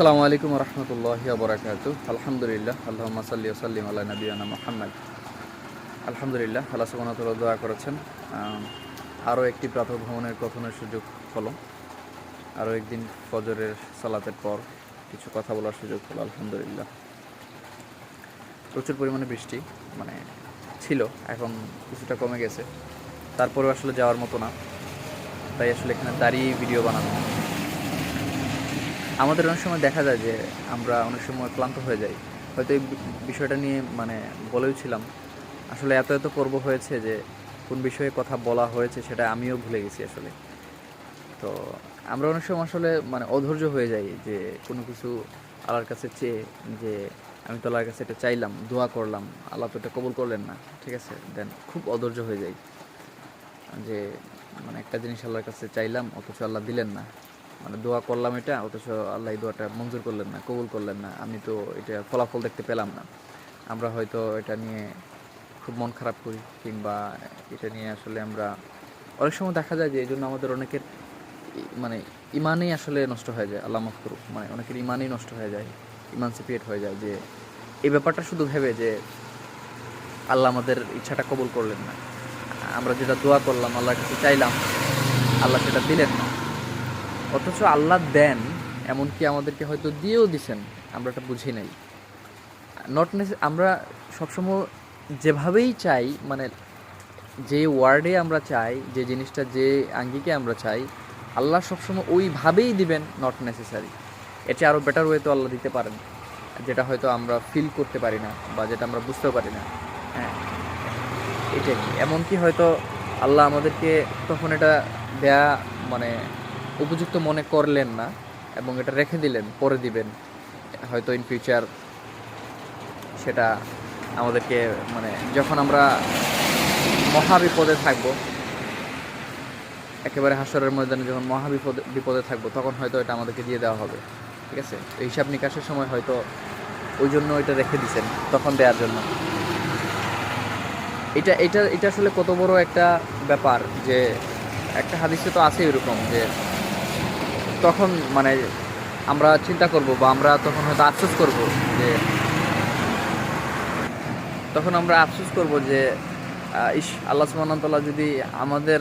আসসালামু আলাইকুম রহমতুল্লাহ বরাকাত আলহামদুলিল্লাহ আল্লাহ সাল্লি সাল্লিম আল্লাহ নবীনা মোহাম্মদ। আলহামদুলিল্লাহ, আল্লাহ সুবাহতাল্লাহ দোয়া করেছেন। আরও একটি প্রাতঃ ভ্রমণের কথনের সুযোগ হলো। আরও একদিন ফজরের সালাতের পর কিছু কথা বলার সুযোগ হলো, আলহামদুলিল্লাহ। প্রচুর পরিমাণে বৃষ্টি মানে ছিল, এখন কিছুটা কমে গেছে। তারপরেও আসলে যাওয়ার মতো না। তাই আসলে এখানে দাঁড়িয়ে ভিডিও বানানো। আমাদের অনেক সময় দেখা যায় যে আমরা অনেক সময় ক্লান্ত হয়ে যাই। হয়তো এই বিষয়টা নিয়ে মানে বলেও ছিলাম। আসলে এত এত পর্ব হয়েছে যে কোন বিষয়ে কথা বলা হয়েছে সেটা আমিও ভুলে গেছি আসলে। তো আমরা অনেক সময় আসলে মানে অধৈর্য হয়ে যাই যে কোনো কিছু আল্লাহর কাছে চেয়ে যে আমি তো আল্লাহর কাছে এটা চাইলাম, দোয়া করলাম, আল্লাহ তো এটা কবুল করলেন না, ঠিক আছে? দেন খুব অধৈর্য হয়ে যাই। যে মানে একটা জিনিস আল্লাহর কাছে চাইলাম, অথচ আল্লাহ দিলেন না। মানে দোয়া করলাম এটা, অথচ আল্লাহ দোয়াটা মঞ্জুর করলেন না, কবুল করলেন না। আমি তো এটা ফলাফল দেখতে পেলাম না। আমরা হয়তো এটা নিয়ে খুব মন খারাপ করি, কিংবা এটা নিয়ে আসলে আমরা, অনেক সময় দেখা যায় যে এই জন্য আমাদের অনেকের মানে ইমানই আসলে নষ্ট হয়ে যায়, আল্লাহ মাফ মানে অনেকের ইমানই নষ্ট হয়ে যায় ইমানসিপিয়েট হয়ে যায় যে এই ব্যাপারটা শুধু ভেবে যে আল্লাহ আমাদের ইচ্ছাটা কবুল করলেন না। আমরা যেটা দোয়া করলাম, আল্লাহর কাছে চাইলাম, আল্লাহ সেটা দিলেন না। অথচ আল্লাহ দেন, এমনকি আমাদেরকে হয়তো দিয়েও দিছেন, আমরা এটা বুঝি নাই। নট নেসে আমরা সবসময় যেভাবেই চাই মানে যে ওয়ার্ডে আমরা চাই, যে জিনিসটা, যে আঙ্গিকে আমরা চাই, আল্লাহ সবসময় ওইভাবেই দিবেন নট নেসেসারি এটা আরও বেটার ওয়ে তো আল্লাহ দিতে পারেন, যেটা হয়তো আমরা ফিল করতে পারি না, বা যেটা আমরা বুঝতেও পারি না। হ্যাঁ এটাই। এমনকি হয়তো আল্লাহ আমাদেরকে তখন এটা দেয়া মানে উপযুক্ত মনে করলেন না এবং এটা রেখে দিলেন, পরে দিবেন। হয়তো ইন ফিউচার সেটা আমাদেরকে মানে যখন আমরা মহাবিপদে থাকব, একেবারে হাসরের ময়দানে যখন মহা বিপদে বিপদে থাকব, তখন হয়তো এটা আমাদেরকে দিয়ে দেওয়া হবে। ঠিক আছে? তো হিসাব নিকাশের সময় হয়তো ওই জন্য এটা রেখে দিছেন, তখন দেওয়ার জন্য। এটা এটা এটা আসলে কত বড় একটা ব্যাপার যে একটা হাদিসে তো আছে এরকম যে তখন মানে আমরা চিন্তা করব বা আমরা তখন হয়তো আফসোস করব যে তখন আমরা আফসোস করব যে ইস, আল্লাহ সুবহানাহু যদি আমাদের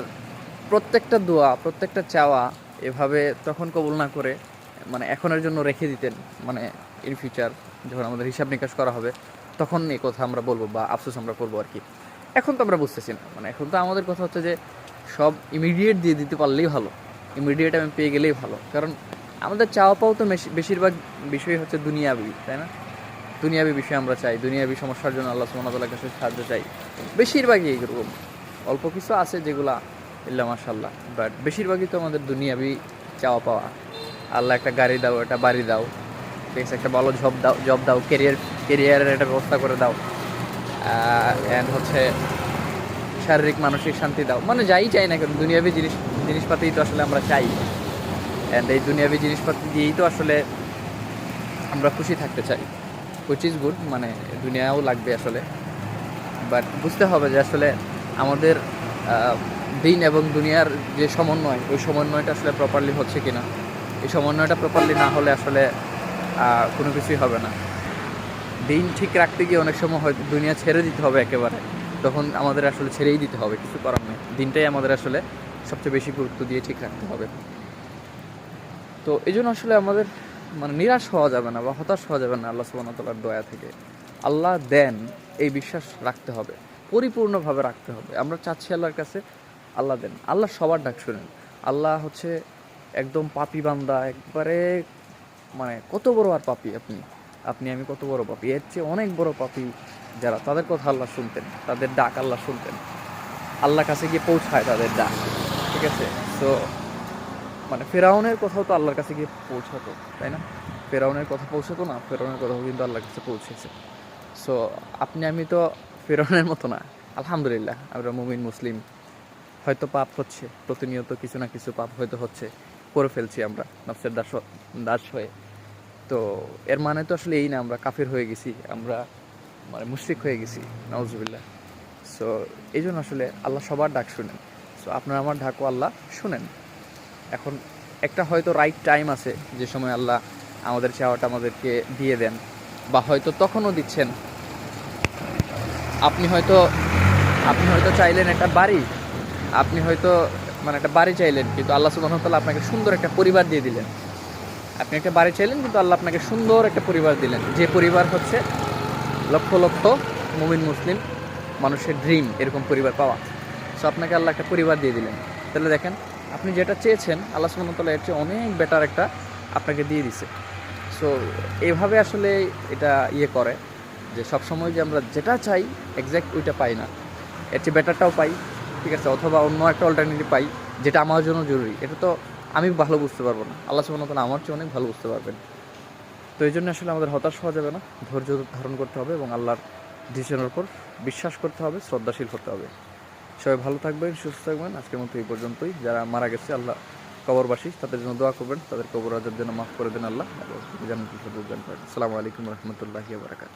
প্রত্যেকটা দোয়া, প্রত্যেকটা চাওয়া এভাবে তখন কবুল না করে মানে এখনের জন্য রেখে দিতেন মানে ইন ফিউচার যখন আমাদের হিসাব নিকাশ করা হবে, তখন এই কথা আমরা বলব বা আফসোস আমরা করব আর কি। এখন তো আমরা বুঝতেছি না মানে এখন তো আমাদের কথা হচ্ছে যে সব ইমিডিয়েট দিয়ে দিতে পারলেই ভালো। ইমিডিয়েট আমি পেয়ে গেলেই ভালো। কারণ আমাদের চাওয়া পাওয়া তো বেশি- বেশিরভাগ বিষয় হচ্ছে দুনিয়াবি, তাই না? দুনিয়াবি বিষয় আমরা চাই, দুনিয়াবি সমস্যার জন্য আল্লাহ সুমনাতার কাছে সাহায্য চাই। বেশিরভাগই এইরকম। অল্প কিছু আছে যেগুলা ইল্লা মাশাল্লাহ বাট বেশিরভাগই তো আমাদের দুনিয়াবি চাওয়া পাওয়া আল্লাহ একটা গাড়ি দাও, একটা বাড়ি দাও, ঠিক আছে? একটা ভালো জব দাও জব দাও কেরিয়ার কেরিয়ারের একটা ব্যবস্থা করে দাও। অ্যান্ড হচ্ছে শারীরিক, মানসিক শান্তি দাও। মানে যাই চাই না কেন, দুনিয়াবি জিনিস জিনিসপাতিই তো আসলে আমরা চাই। অ্যান্ড এই দুনিয়াবি জিনিসপাতি দিয়েই তো আসলে আমরা খুশি থাকতে চাই। হুইচ ইজ গুড মানে দুনিয়াও লাগবে আসলে। বাট বুঝতে হবে যে আসলে আমাদের দিন এবং দুনিয়ার যে সমন্বয়, ওই সমন্বয়টা আসলে প্রপারলি হচ্ছে কিনা। এই সমন্বয়টা প্রপারলি না হলে আসলে কোনো কিছুই হবে না। দিন ঠিক রাখতে গিয়ে অনেক সময় হয়তো দুনিয়া ছেড়ে দিতে হবে একেবারে। তখন আমাদের আসলে ছেড়েই দিতে হবে, কিছু করার নেই। দিনটাই আমাদের আসলে সবচেয়ে বেশি গুরুত্ব দিয়ে ঠিক রাখতে হবে। তো এই জন্য আসলে আমাদের মানে নিরাশ হওয়া যাবে না বা হতাশ হওয়া যাবে না আল্লাহ সুবাহ তালার দয়া থেকে। আল্লাহ দেন, এই বিশ্বাস রাখতে হবে, পরিপূর্ণভাবে রাখতে হবে। আমরা চাচ্ছি আল্লাহর কাছে, আল্লাহ দেন। আল্লাহ সবার ডাক শুনেন। আল্লাহ হচ্ছে একদম পাপি বান্দা, একবারে মানে কত বড় আর পাপি আপনি? আপনি, আমি কত বড় পাপি? এর চেয়ে অনেক বড় পাপি যারা তাদের কথা আল্লাহ শুনতেন, তাদের ডাক আল্লাহ শুনতেন। আল্লাহর কাছে গিয়ে পৌঁছায় তাদের ডাক। ঠিক আছে? তো মানে ফেরাউনের কথাও তো আল্লাহর কাছে গিয়ে পৌঁছাতো, তাই না? ফেরাউনের কথা পৌঁছাতো না, ফেরাউনের কথাও কিন্তু আল্লাহর কাছে পৌঁছেছে। সো আপনি, আমি তো ফেরাউনের মতো না। আলহামদুলিল্লাহ, আমরা মুমিন, মুসলিম। হয়তো পাপ হচ্ছে, প্রতিনিয়ত কিছু না কিছু পাপ হয়তো হচ্ছে, করে ফেলছি আমরা, নফসের দাস দাস হয়ে। তো, এর মানে তো আসলে এই না, আমরা কাফির হয়ে গেছি, আমরা মানে মুশরিক হয়ে গেছি নওয়াজবিল্লাহ সো এই জন্য আসলে আল্লাহ সবার ডাক শুনেন। সো আপনার আমার ডাকও আল্লাহ শুনেন। এখন একটা হয়তো রাইট টাইম আছে, যে সময় আল্লাহ আমাদের চাওয়াটা আমাদেরকে দিয়ে দেন, বা হয়তো তখনও দিচ্ছেন। আপনি হয়তো আপনি হয়তো চাইলেন একটা বাড়ি, আপনি হয়তো মানে একটা বাড়ি চাইলেন, কিন্তু আল্লাহ ওয়া আপনাকে সুন্দর একটা পরিবার দিয়ে দিলেন। আপনি একটা বাড়ি চাইলেন, কিন্তু আল্লাহ আপনাকে সুন্দর একটা পরিবার দিলেন। যে পরিবার হচ্ছে লক্ষ লক্ষ মুমিন মুসলিম মানুষের ড্রিম এরকম পরিবার পাওয়া। সো আপনাকে আল্লাহ একটা পরিবার দিয়ে দিলেন। তাহলে দেখেন, আপনি যেটা চেয়েছেন, আল্লাহ ওয়া এর চেয়ে অনেক বেটার একটা আপনাকে দিয়ে দিছে। সো এভাবে আসলে এটা ইয়ে করে যে সব সময় যে আমরা যেটা চাই এক্স্যাক্ট ওইটা পাই না। এর চেয়ে বেটারটাও পাই, ঠিক আছে? অথবা অন্য একটা অল্টারনেটিভ পাই, যেটা আমার জন্য জরুরি। এটা তো আমি ভালো বুঝতে পারব না। আল্লাহ ওয়া আমার চেয়ে অনেক ভালো বুঝতে পারবেন। তো এই জন্য আসলে আমাদের হতাশ হওয়া যাবে না। ধৈর্য ধারণ করতে হবে এবং আল্লাহর ডিসিশনের উপর বিশ্বাস করতে হবে, শ্রদ্ধাশীল হতে হবে। সবাই ভালো থাকবেন, সুস্থ থাকবেন। আজকের মতো এই পর্যন্তই। যারা মারা গেছে, আল্লাহ কবরবাসী, তাদের জন্য দোয়া করবেন। তাদের কবর আজাব যেন মাফ করে দেন আল্লাহ। জানেন আসসালামু আলাইকুম রহমতুল্লাহ বারাকাত